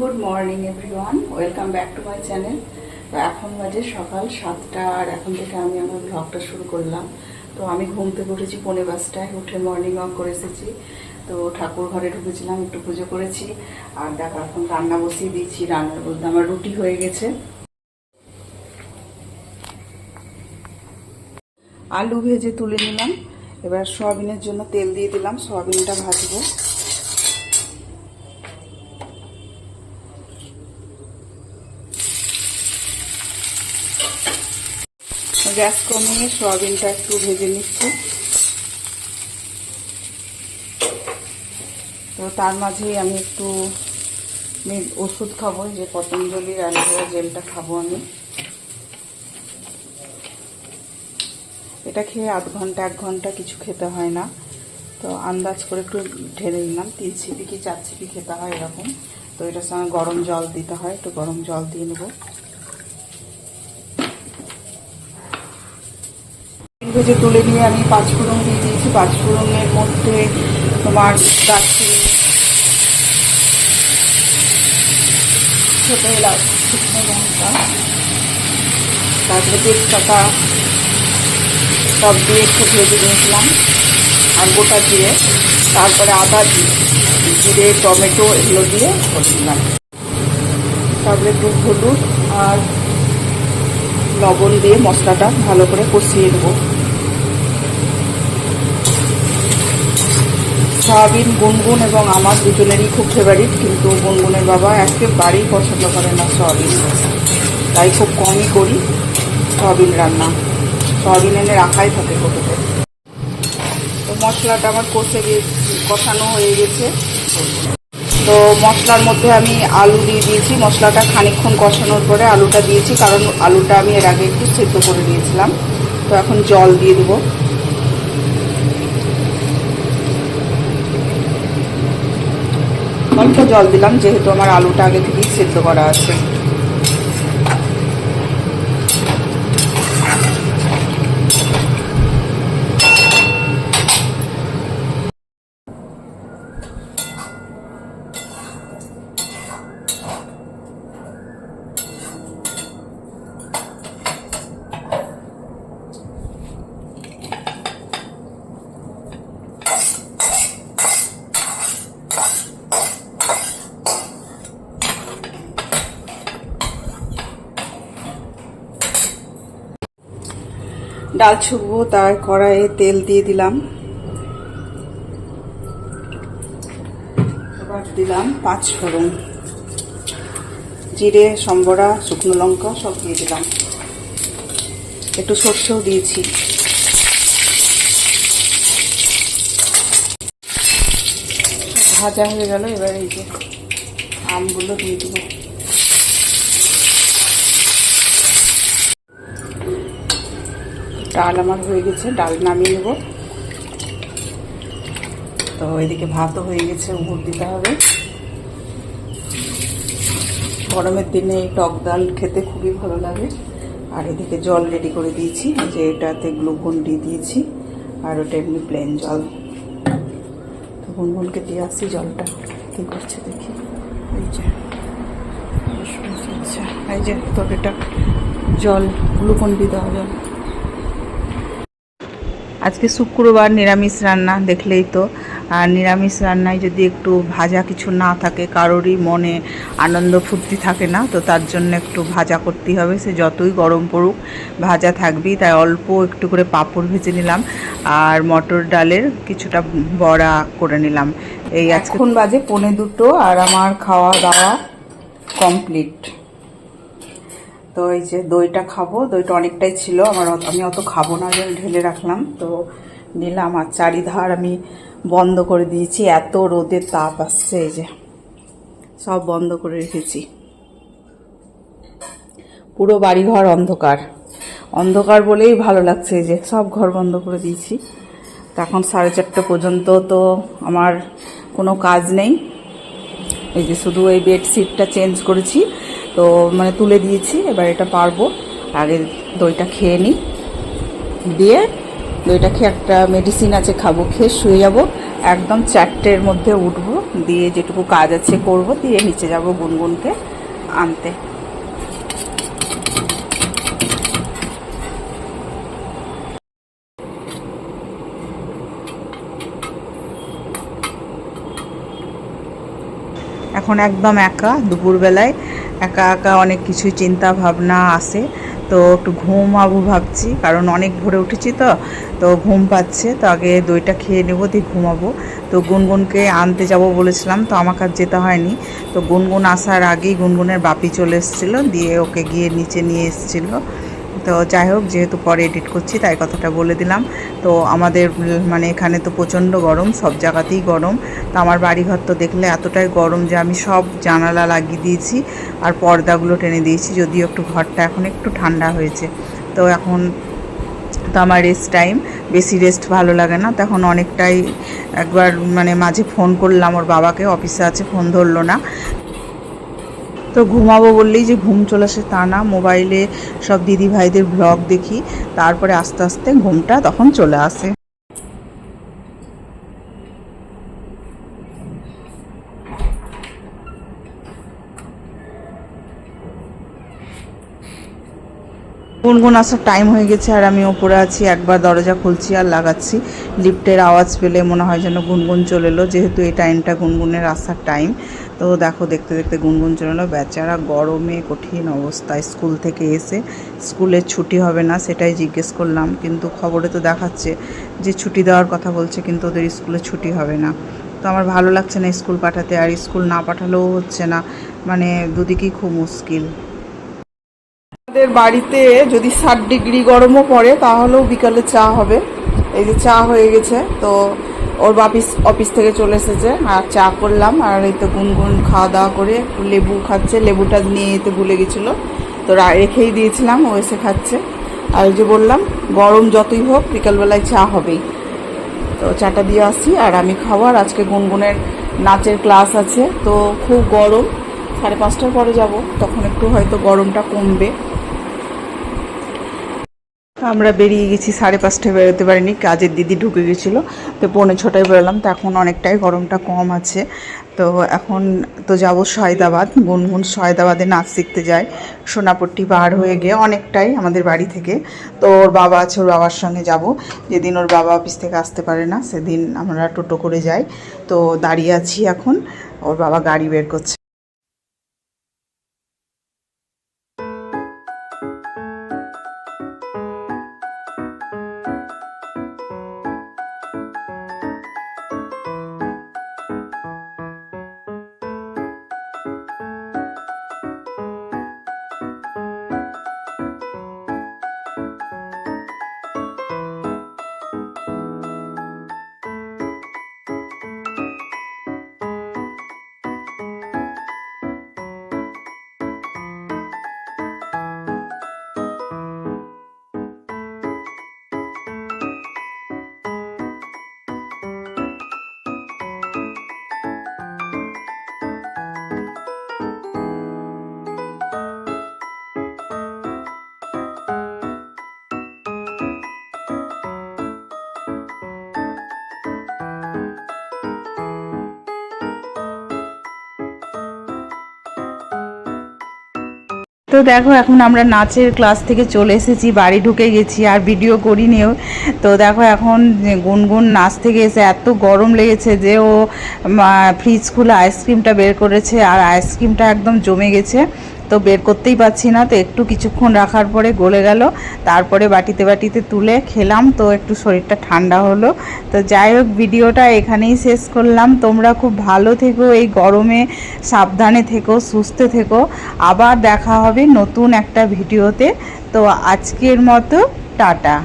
Good morning everyone welcome back to my channel তো এখন বাজে সকাল সাতটা, আর এখন থেকে আমি আমার ব্লগটা শুরু করলাম। তো আমি ঘুম থেকে উঠেছি পৌনে পাঁচটায়, উঠে মর্নিং ওয়াক করে এসেছি। তো ঠাকুর ঘরে ঢুকেছিলাম, একটু পুজো করেছি। আর দেখো, এখন রান্না বসিয়ে দিয়েছি। রান্নার বলতে আমার রুটি হয়ে গেছে। আলু ভেজে তুলে নিলাম। এবার সয়াবিনের জন্য তেল দিয়ে দিলাম। সয়াবিনটা ভাজবো। গ্যাস কমিয়ে সয়াবিনটা একটু ভেজে নিচ্ছি। তো তার মাঝেই আমি একটু ওষুধ খাব যে পতঞ্জলির অ্যালোভেরা জেলটা খাব আমি। এটা খেয়ে আধ ঘণ্টা, এক ঘণ্টা কিছু খেতে হয় না। তো আন্দাজ করে একটু ঢেলে নিলাম। তিন ছিপি কি চার ছিপি খেতে হয় এরকম। তো এটার সঙ্গে গরম জল দিতে হয়। একটু গরম জল দিয়ে নেব। ভেজে তুলে নিয়ে আমি পাঁচফোড়ন দিয়ে দিয়েছি পাঁচফোড়নের মধ্যে তোমার দারচিনি, ছোটো এলাচ, শুকনো লঙ্কা, তারপরে তেজপাতা, সব দিয়ে একটু ভেজে নিয়েছিলাম, আর গোটা দিয়ে তারপরে আদা দিয়ে, জিরে, টমেটো এগুলো দিয়ে দিলাম। তারপরে একটু হলুদ আর লবণ দিয়ে মশলাটা ভালো করে কষিয়ে নেব। সয়াবিন গুনগুন এবং আমার দুজনেরই খুব ফেভারিট কিন্তু গুনগুনের বাবা একেবারেই পছন্দ করে না সয়াবিন। তাই খুব কমই করি সয়াবিন রান্না। সয়াবিন এনে রাখাই থাকে কোটোতে তো মশলাটা আমার কষে কষানো হয়ে গেছে। তো মশলার মধ্যে আমি আলু দিয়ে দিয়েছি। মশলাটা খানিকক্ষণ কষানোর পরে আলুটা দিয়েছি, কারণ আলুটা আমি এর আগে একটু সেদ্ধ করে দিয়েছিলাম তো এখন জল দিয়ে দেবো। অল্প জল দিলাম যেহেতু আমার আলুটা আগে থেকেই সেদ্ধ করা আছে। ডাল ছুকবো তার কড়াইয়ে তেল দিয়ে দিলাম। এবার দিলাম পাঁচ ফোড়ন। জিরে, সম্বরা, শুকনো লঙ্কা সব দিয়ে দিলাম। একটু সর্ষেও দিয়েছি। ভাজা হয়ে গেল, এবার এই যে আমগুলো দিয়ে দেবো। ডাল আমার হয়ে গেছে, ডাল নামিয়ে নেব। তো এদিকে ভাতও হয়ে গেছে উপর দিতে হবে। গরমের দিনে এই টক ডাল খেতে খুবই ভালো লাগে। আর এদিকে জল রেডি করে দিয়েছি যে এটাতে গ্লুকন ডি দিয়েছি, আর ওটা এমনি প্লেন জল। তো গুনগুনকে দিয়ে আসছি জলটা, কী করছে দেখি। এই যে এই যে তোর এটা জল, গ্লুকন ডি দেওয়া জল। আজকে শুক্রবার নিরামিষ রান্না, দেখলেই তো। আর নিরামিষ রান্নায় যদি একটু ভাজা কিছু না থাকে, কারোরই মনে আনন্দ ফুর্তি থাকে না, তো তার জন্য একটু ভাজা করতেই হবে। সে যতই গরম পড়ুক, ভাজা থাকবেই। তাই অল্প একটু করে পাঁপড় ভেজে নিলাম আর মটর ডালের কিছুটা বড়া করে নিলাম। এই এখন বাজে পনে দুটো আর আমার খাওয়া দাওয়া কমপ্লিট। তো এই যে দইটা খাব, দইটা অনেকটাই ছিল, আমার আমি অত খাব না জন্য ঢেলে রাখলাম। তো নিলাম আর চারিধার আমি বন্ধ করে দিয়েছি, এত রোদের তাপ আসছে এই যে। সব বন্ধ করে রেখেছি। পুরো বাড়িঘর অন্ধকার। অন্ধকার বলেই ভালো লাগছে যে, সব ঘর বন্ধ করে দিয়েছি। এখন সাড়ে চারটে পর্যন্ত তো আমার কোনো কাজ নেই। এই যে শুধু এই বেডশিটটা চেঞ্জ করেছি তো মানে তুলে দিয়েছি, এবার এটা পারব। আগে দইটা খেয়ে নিই। দিয়ে দইটা খেয়ে একটা মেডিসিন আছে, খাব, খেয়ে শুয়ে যাব। একদম চারটের মধ্যে উঠবো, দিয়ে যেটুকু কাজ আছে করব, দিয়ে নিচে যাব গুনগুনকে আনতে। এখন একদম একা, দুপুরবেলায় একা একা অনেক কিছু চিন্তা ভাবনা আসে তো একটু ঘুমাবো ভাবছি, কারণ অনেক ভোরে উঠেছি তো তো ঘুম পাচ্ছে। তো আগে দইটা খেয়ে নেব, দিয়ে ঘুমাবো। তো গুনগুনকে আনতে যাব বলেছিলাম, তো আমাকে আর যেতে হয়নি। তো গুনগুন আসার আগেই গুনগুনের বাপি চলে এসেছিল, দিয়ে ওকে গিয়ে নিচে নিয়ে এসেছিল। তো যাই হোক, যেহেতু পরে এডিট করছি, তাই কথাটা বলে দিলাম। তো আমাদের মানে এখানে তো প্রচণ্ড গরম, সব জায়গাতেই গরম। তো আমার বাড়িঘর তো দেখলে এতটাই গরম যে আমি সব জানালা লাগিয়ে দিয়েছি আর পর্দাগুলো টেনে দিয়েছি, যদিও একটু ঘরটা এখন একটু ঠান্ডা হয়েছে। তো এখন তো আমার রেস্ট টাইম বেশি রেস্ট ভালো লাগে না। তখন অনেকটাই একবার মানে মাঝে ফোন করলাম, ওর বাবাকে অফিসে আছে ফোন ধরলো না। তো ঘুমাবো বললেই যে ঘুম চলে আসে তা না। মোবাইলে সব দিদি ভাইদের ব্লগ দেখি, তারপরে আস্তে আস্তে ঘুমটা তখন চলে আসে। গুনগুন আসার টাইম হয়ে গেছে আর আমি ওপরে আছি, একবার দরজা খুলছি আর লাগাচ্ছি। লিফটের আওয়াজ পেলে মনে হয় যেন গুনগুন চলে এলো, যেহেতু এই টাইমটা গুনগুনের আসার টাইম তো দেখো, দেখতে দেখতে গুনগুন চলে এলো। বেচারা গরমে কঠিন অবস্থা স্কুল থেকে এসে স্কুলের ছুটি হবে না সেটাই জিজ্ঞেস করলাম, কিন্তু খবরে তো দেখাচ্ছে যে ছুটি দেওয়ার কথা বলছে, কিন্তু ওদের স্কুলে ছুটি হবে না। তো আমার ভালো লাগছে না স্কুল পাঠাতে, আর স্কুল না পাঠালেও হচ্ছে না। মানে দুদিকেই খুব মুশকিল। আমাদের বাড়িতে যদি ষাট ডিগ্রি গরমও পড়ে, তাহলেও বিকালে চা হবে। এই যে চা হয়ে গেছে, তো ওর বাপিস অফিস থেকে চলে এসেছে। আর চা করলাম, আর এই তো গুনগুন খাওয়া দাওয়া করে লেবু খাচ্ছে। লেবুটা নিয়ে যেতে ভুলে গেছিল, তো রেখেই দিয়েছিলাম, ও এসে খাচ্ছে। আর যে বললাম, গরম যতই হোক, বিকালবেলায় চা হবেই। তো চাটা দিয়ে আসি, আর আমি খাব। আর আজকে গুনগুনের নাচের ক্লাস আছে, তো খুব গরম, সাড়ে পাঁচটার পরে যাব। তখন একটু হয়তো গরমটা কমবে। আমরা বেরিয়ে গেছি সাড়ে পাঁচটায় বেরোতে পারিনি, কাজের দিদি ঢুকে গেছিল, তো পৌনে ছটায় বেরোলাম, তো এখন অনেকটাই গরমটা কম আছে। তো এখন তো যাব সয়দাবাদ, গুনগুন সয়দাবাদে নাচ শিখতে যায় সোনাপট্টি পার হয়ে গিয়ে অনেকটাই আমাদের বাড়ি থেকে। তো ওর বাবা আছে, ওর বাবার সঙ্গে যাব। যেদিন ওর বাবা অফিস থেকে আসতে পারে না, সেদিন আমরা টোটো করে যাই। তো দাঁড়িয়ে আছি এখন, ওর বাবা গাড়ি বের করছে। তো দেখো, এখন আমরা নাচের ক্লাস থেকে চলে এসেছি, বাড়ি ঢুকে গেছি, আর ভিডিও করিনিও তো দেখো, এখন গুনগুন নাচ থেকে এসে এত গরম লেগেছে যে ও ফ্রিজ খুলে আইসক্রিমটা বের করেছে, আর আইসক্রিমটা একদম জমে গেছে। তো বের করতেই পাচ্ছি না, তো একটু কিছুক্ষণ রাখার পরে গলে গেল। তারপরে বাটিতে বাটিতে তুলে খেলাম, তো একটু শরীরটা ঠান্ডা হলো। তো যাই হোক, ভিডিওটা এখানেই শেষ করলাম। তোমরা খুব ভালো থেকো, এই গরমে সাবধানে থেকো, সুস্থ থেকো। আবার দেখা হবে নতুন একটা ভিডিওতে। তো আজকের মতো, টাটা।